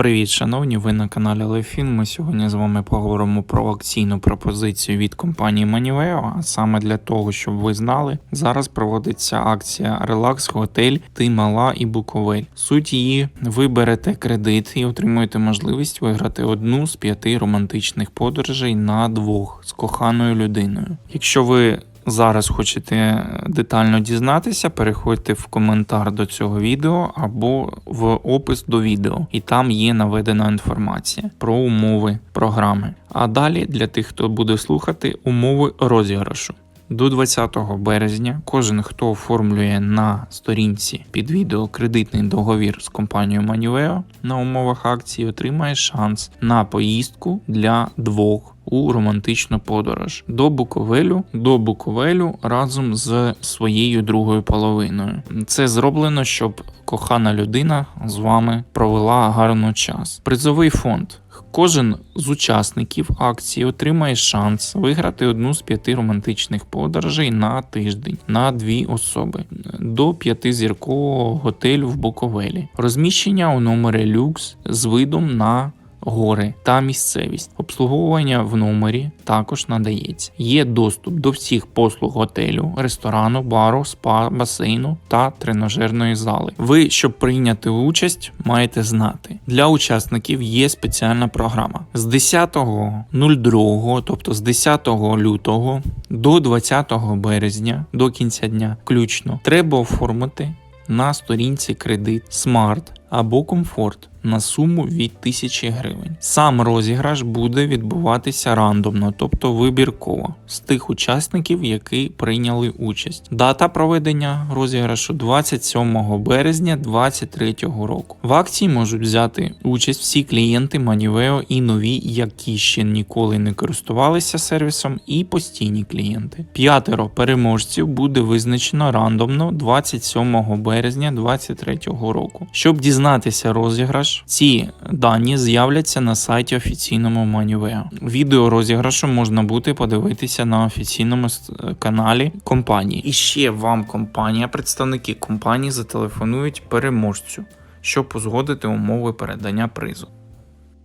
Привіт, шановні! Ви на каналі Лефін. Ми сьогодні з вами поговоримо про акційну пропозицію від компанії Maniveo. А саме для того, щоб ви знали, зараз проводиться акція Relax Hotel Ти Мала і Буковель. Суть її ви берете кредит і отримуєте можливість виграти одну з п'яти романтичних подорожей на двох з коханою людиною. Якщо ви зараз хочете детально дізнатися, переходьте в коментар до цього відео або в опис до відео, і там є наведена інформація про умови програми. А далі для тих, хто буде слухати, умови розіграшу. До 20 березня кожен, хто оформлює на сторінці під відео кредитний договір з компанією Maniveo на умовах акції, отримає шанс на поїздку для двох у романтичну подорож до Буковелю, до Буковелю разом з своєю другою половиною. Це зроблено, щоб кохана людина з вами провела гарно час. Призовий фонд. Кожен з учасників акції отримає шанс виграти одну з п'яти романтичних подорожей на тиждень на дві особи до п'ятизіркового готелю в Буковелі. Розміщення у номері люкс з видом на гори та місцевість. Обслуговування в номері також надається. Є доступ до всіх послуг готелю, ресторану, бару, спа, басейну та тренажерної зали. Ви, щоб прийняти участь, маєте знати. Для учасників є спеціальна програма з 10.02, тобто з 10 лютого до 20 березня, до кінця дня, включно, треба оформити на сторінці кредит Smart або комфорт на суму від 1000 гривень. Сам розіграш буде відбуватися рандомно, тобто вибірково, з тих учасників, які прийняли участь. Дата проведення розіграшу 27 березня 2023 року. В акції можуть взяти участь всі клієнти Maniveo і нові, які ще ніколи не користувалися сервісом, і постійні клієнти. П'ятеро переможців буде визначено рандомно 27 березня 2023 року. Щоб дізнатися розіграш, ці дані з'являться на сайті офіційному Maniveo. Відео розіграшу можна буде подивитися на офіційному каналі компанії. І ще вам компанія, представники компанії зателефонують переможцю, щоб узгодити умови передання призу.